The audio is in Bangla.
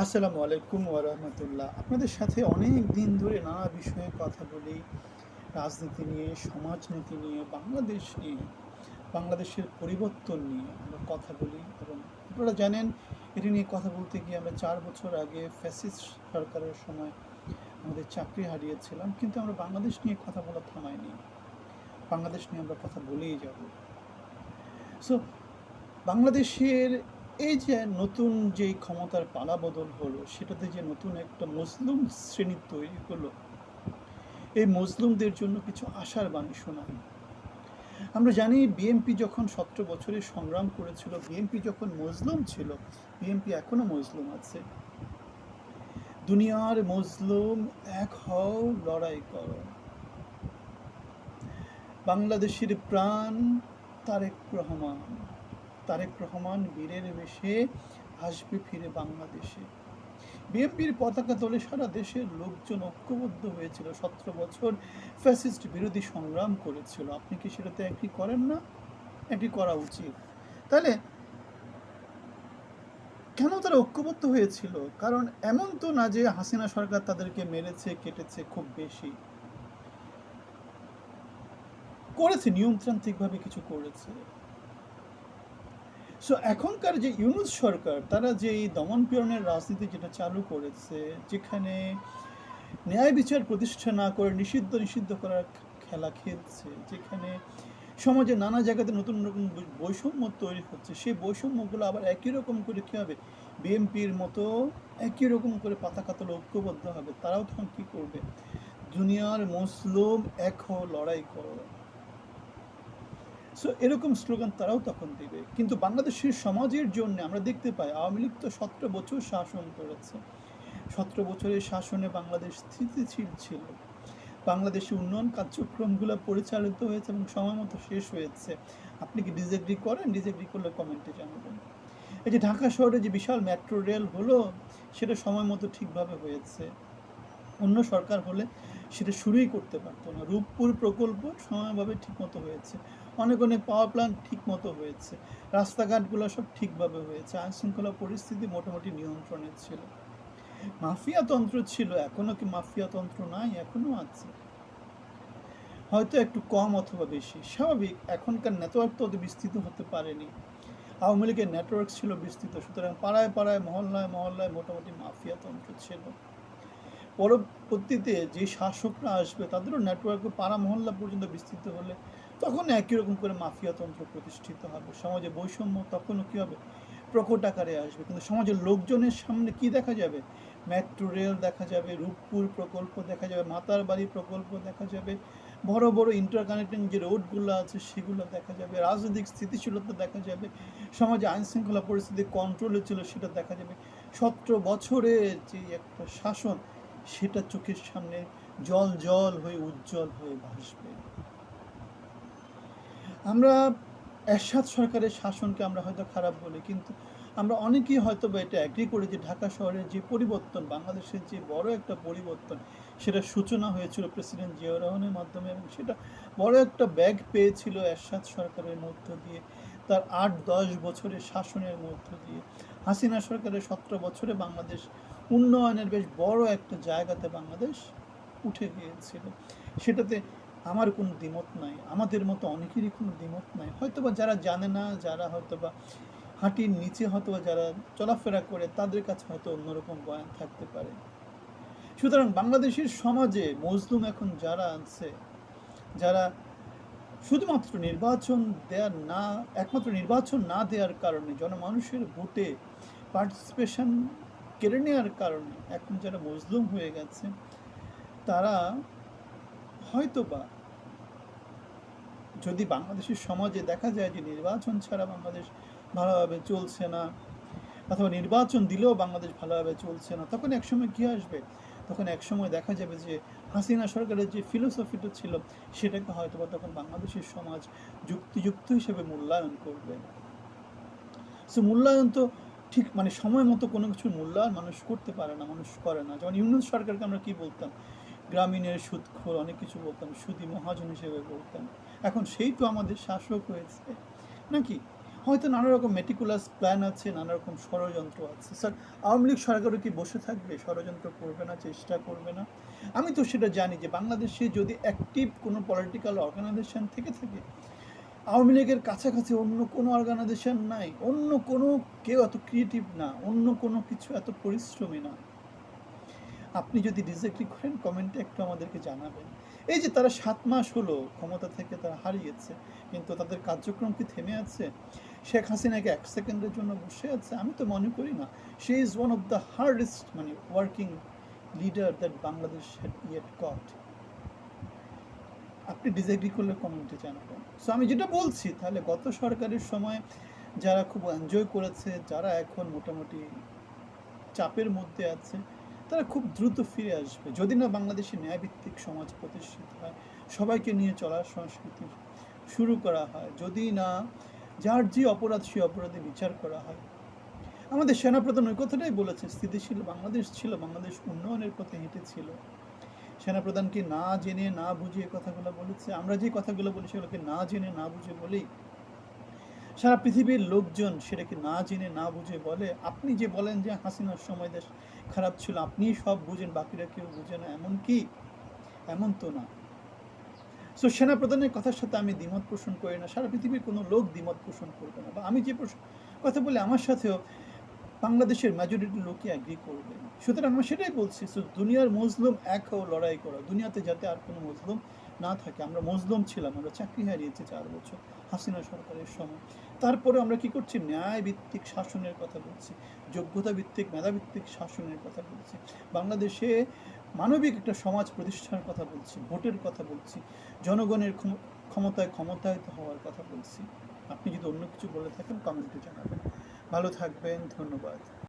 আসসালামু আলাইকুম ওরহমতুল্লাহ আপনাদের সাথে অনেক দিন ধরে নানা বিষয়ে কথা বলি, রাজনীতি নিয়ে, সমাজনীতি নিয়ে, বাংলাদেশ নিয়ে, বাংলাদেশের পরিবর্তন নিয়ে আমরা কথা বলি এবং আপনারা জানেন, এটি নিয়ে কথা বলতে গিয়ে আমরা চার বছর আগে ফ্যাসিস্ট সরকারের সময় আমাদের চাকরি হারিয়েছিলাম, কিন্তু আমরা বাংলাদেশ নিয়ে কথা বলা থামাইনি বাংলাদেশ নিয়ে আমরা কথা বলেই যাব। সো বাংলাদেশের এই যে নতুন যে ক্ষমতার পালা বদল হলো, সেটাতে যে নতুন একটা মুসলিম শ্রেণি তৈরি হলো, এই মুসলিমদের জন্য কিছু আশার বাণী শোনায় আমরা জানি বিএনপি যখন সতেরো বছরে সংগ্রাম করেছিল বিএনপি যখন মজলুম ছিল বিএনপি এখনও মজলুম আছে। দুনিয়ার মজলুম এক হও, লড়াই করো। বাংলাদেশের প্রাণ তারেক রহমান। তারেক রহমান বীরের বেশে আসবে ফিরে বাংলাদেশে। বিএনপির পতাকা তোলে সারা দেশের লোকজন ঐক্যবদ্ধ হয়েছিল, সতেরো বছর ফ্যাসিস্ট বিরোধী সংগ্রাম করেছিল। আপনি কি সেটাতে একই করেন না? একই করা উচিত। তাহলে কেন তারা ঐক্যবদ্ধ হয়েছিল? কারণ এমন তো না যে হাসিনা সরকার তাদেরকে মেরেছে, কেটেছে খুব বেশি। করেছে, নিয়মতান্ত্রিকভাবে কিছু করেছে। সো এখনকার যে ইউনুস সরকার, তারা যে এই দমন পীড়নের রাজনীতি যেটা চালু করেছে, যেখানে ন্যায় বিচার প্রতিষ্ঠা না করে নিষিদ্ধ নিষিদ্ধ করার খেলা খেলছে, যেখানে সমাজে নানা জায়গাতে নতুন নতুন বৈষম্য তৈরি হচ্ছে, সেই বৈষম্যগুলো আবার একই রকম করে কী হবে? বিএনপির মতো একই রকম করে পাতা কাতলে ঐক্যবদ্ধ হবে, তারাও তখন কী করবে? দুনিয়ার মুসলুম এক লড়াই করো। সো এরকম স্লোগান তারাও তখন দেবে। কিন্তু বাংলাদেশের সমাজের জন্য আমরা দেখতে পাই, আওয়ামী লীগ তো সতেরো বছর শাসন করেছে। সতেরো বছরের শাসনে বাংলাদেশ স্থিতিশীল ছিল। বাংলাদেশে উন্নয়ন কার্যক্রমগুলো পরিচালিত হয়েছে এবং সময় মতো শেষ হয়েছে। আপনি কি ডিসএগ্রি করেন? ডিসএগ্রি করলে কমেন্টে জানাবেন। এই যে ঢাকা শহরে যে বিশাল মেট্রো রেল হলো, সেটা সময় মতো ঠিকভাবে হয়েছে। অন্য সরকার হলে সেটা শুরুই করতে পারতো না। রূপপুর প্রকল্প সময়ভাবে ঠিকমতো হয়েছে। অনেক অনেক পাওয়ার প্ল্যান্ট ঠিক মতো হয়েছে। রাস্তাঘাটগুলো সব ঠিকভাবে হয়েছে। আইনশৃঙ্খলা পরিস্থিতি মোটামুটি নিয়ন্ত্রণে ছিল। মাফিয়াতন্ত্র ছিল। এখনও কি মাফিয়াতন্ত্র নাই? এখনও আছে। হয়তো একটু কম অথবা বেশি। স্বাভাবিক, এখনকার নেটওয়ার্ক তো অত বিস্তৃত হতে পারেনি। আওয়ামী লীগের নেটওয়ার্ক ছিল বিস্তৃত। সুতরাং পাড়ায় পাড়ায়, মহল্লায় মহল্লায় মোটামুটি মাফিয়াতন্ত্র ছিল। পরবর্তীতে যে শাসকরা আসবে, তাদেরও নেটওয়ার্ক পাড়া মহল্লা পর্যন্ত বিস্তৃত হলে তখন একই রকম করে মাফিয়াতন্ত্র প্রতিষ্ঠিত হবে। সমাজে বৈষম্য তখনও কী হবে? প্রকট আকারে আসবে। কিন্তু সমাজের লোকজনের সামনে কি দেখা যাবে? মেট্রো রেল দেখা যাবে, রূপপুর প্রকল্প দেখা যাবে মাতার বাড়ি প্রকল্প দেখা যাবে, বড় বড় ইন্টারকানেক্টিং যে রোডগুলো আছে, সেগুলো দেখা যাবে, রাজনৈতিক স্থিতিশীলতা দেখা যাবে, সমাজে আইন শৃঙ্খলা পরিস্থিতি কন্ট্রোলে ছিল, সেটা দেখা যাবে। সতেরো বছরের যে একটা শাসন সেটা চোখের সামনে জল জল হয়ে উজ্জ্বল হয়ে ভাসবে। আমরা এরশাদ সরকারের শাসনকে আমরা হয়তো খারাপ বলি, কিন্তু আমরা অনেকেই হয়তো বা এটা অ্যাগ্রি করি যে ঢাকা শহরের যে পরিবর্তন, বাংলাদেশের যে বড় একটা পরিবর্তন, সেটা সূচনা হয়েছিল প্রেসিডেন্ট জিয়াউর রহমানের মাধ্যমে এবং সেটা বড় একটা ব্যাগ পেয়েছিল এরশাদ সরকারের মধ্য দিয়ে। তার আট দশ বছরের শাসনের মধ্য দিয়ে। হাসিনা সরকারের সতেরো বছরে বাংলাদেশ উন্নয়নের বেশ বড় একটা জায়গাতে বাংলাদেশ উঠে গিয়েছিল। সেটাতে আমার কোনো দ্বিমত নাই। আমাদের মতো অনেকেরই কোনো দ্বিমত নাই। হয়তোবা যারা জানে না, যারা হয়তোবা হাঁটির নিচে হয়তোবা যারা চলাফেরা করে, তাদের কাছে হয়তো অন্যরকম বয়ান থাকতে পারে। সুতরাং বাংলাদেশের সমাজে মজলুম এখন যারা আছে, যারা শুধুমাত্র নির্বাচন দেওয়ার না, একমাত্র নির্বাচন না দেওয়ার কারণে জনমানুষের ভোটে পার্টিসিপেশন কেড়ে নেওয়ার কারণে এখন যারা মজলুম হয়ে গেছে, তারা হয়তোবা যদি বাংলাদেশের সমাজে দেখা যায় যে নির্বাচন ছাড়া বাংলাদেশ ভালোভাবে চলছে না, অথবা নির্বাচন দিলেও বাংলাদেশ ভালোভাবে চলছে না, তখন একসময় কী আসবে? তখন একসময় দেখা যাবে যে হাসিনা সরকারের যে ফিলোসফিটা ছিল, সেটাকে হয়তো বা তখন বাংলাদেশের সমাজ যুক্তিযুক্ত হিসেবে মূল্যায়ন করবে। সো মূল্যায়ন তো ঠিক মানে সময় মতো কোনো কিছুর মূল্যায়ন মানুষ করতে পারে না, মানুষ করে না। যেমন ইউনুস সরকারকে আমরা কী বলতাম? গ্রামীণের সুদখোর, অনেক কিছু বলতাম, সুদী মহাজন হিসেবে বলতাম। এখন সেই তো আমাদের শাসক হয়েছে। নাকি? হয়তো নানা রকম মেটিকুলাস প্ল্যান আছে নানা রকম ষড়যন্ত্র আছে। স্যার আওয়ামী লীগ সরকারও কি বসে থাকবে? ষড়যন্ত্র করবে না, চেষ্টা করবে না? আমি তো সেটা জানি যে বাংলাদেশে যদি অ্যাক্টিভ কোনো পলিটিক্যাল অর্গানাইজেশন থেকে থাকে, আওয়ামী লীগের কাছাকাছি অন্য কোনো অর্গানাইজেশন নাই, অন্য কোনো কেউ এত ক্রিয়েটিভ না, অন্য কোনো কিছু এত পরিশ্রমী না। আপনি যদি ডিসএগ্রি করেন কমেন্টে একটু আমাদেরকে জানাবেন। এই যে তারা সাত মাস হলো, ক্ষমতা থেকে তারা হারিয়েছে, কিন্তু তাদের কার্যক্রম কি থেমে আছে? শেখ হাসিনাকে এক সেকেন্ডের জন্য বসে আছে, আমি তো মনে করি না। She is one of the hardest মানে working leader that Bangladesh yet got আপনি ডিসএগ্রি করলে কমেন্টে জানাবেন। সো আমি যেটা বলছি, তাহলে গত সরকারের সময় যারা খুব এনজয় করেছে, যারা এখন মোটামুটি চাপের মধ্যে আছে, তারা খুব দ্রুত ফিরে আসবে। যদি না বাংলাদেশে ন্যায়ভিত্তিক সমাজ প্রতিষ্ঠিত হয়, সবাইকে নিয়ে চলার সংস্কৃতি শুরু করা হয়। যদি না যার যে অপরাধ, সে অপরাধে বিচার করা হয়। আমাদের সেনাপ্রধান ওই কথাটাই বলেছে স্থিতিশীল বাংলাদেশ ছিল, বাংলাদেশ উন্নয়নের পথে হেঁটেছিল সেনাপ্রধানকে না জেনে, না বুঝে কথাগুলো বলেছে? আমরা যে কথাগুলো বলি, সেগুলোকে না জেনে, না বুঝে বলি? সারা পৃথিবীর লোকজন সেটাকে না জেনে, না বুঝে বলে। আপনি যে বলেন যে হাসিনার সময় দেশ খারাপ ছিল, আপনিই সব বুঝেন, বাকিরা কেউ বুঝে না। এমন কি? এমন তো না। সো সেনাপ্রধানের কথার সাথে আমি দ্বিমত পোষণ করি না। সারা পৃথিবীর কোনো লোক দ্বিমত পোষণ করবে না। বা আমি যে কথা বলি আমার সাথেও বাংলাদেশের মেজরিটি লোকই অ্যাগ্রি করবে। সুতরাং আমরা সেটাই বলছি সো দুনিয়ার মজলুম এক হও লড়াই করা। দুনিয়াতে যাতে আর কোনো মজলুম না থাকে। আমরা মজলুম ছিলাম, আমরা চাকরি হারিয়েছি চার বছর হাসিনা সরকারের সময়। তারপরে আমরা কি করছি? ন্যায় ভিত্তিক শাসনের কথা বলছি যোগ্যতা ভিত্তিক মেধাভিত্তিক শাসনের কথা বলছি। বাংলাদেশে মানবিক একটা সমাজ প্রতিষ্ঠার কথা বলছি, ভোটের কথা বলছি, জনগণের ক্ষম- ক্ষমতায় ক্ষমতায়িত হওয়ার কথা বলছি। আপনি যদি অন্য কিছু বলে থাকেন কমেন্টে জানাবেন। ভালো থাকবেন, ধন্যবাদ।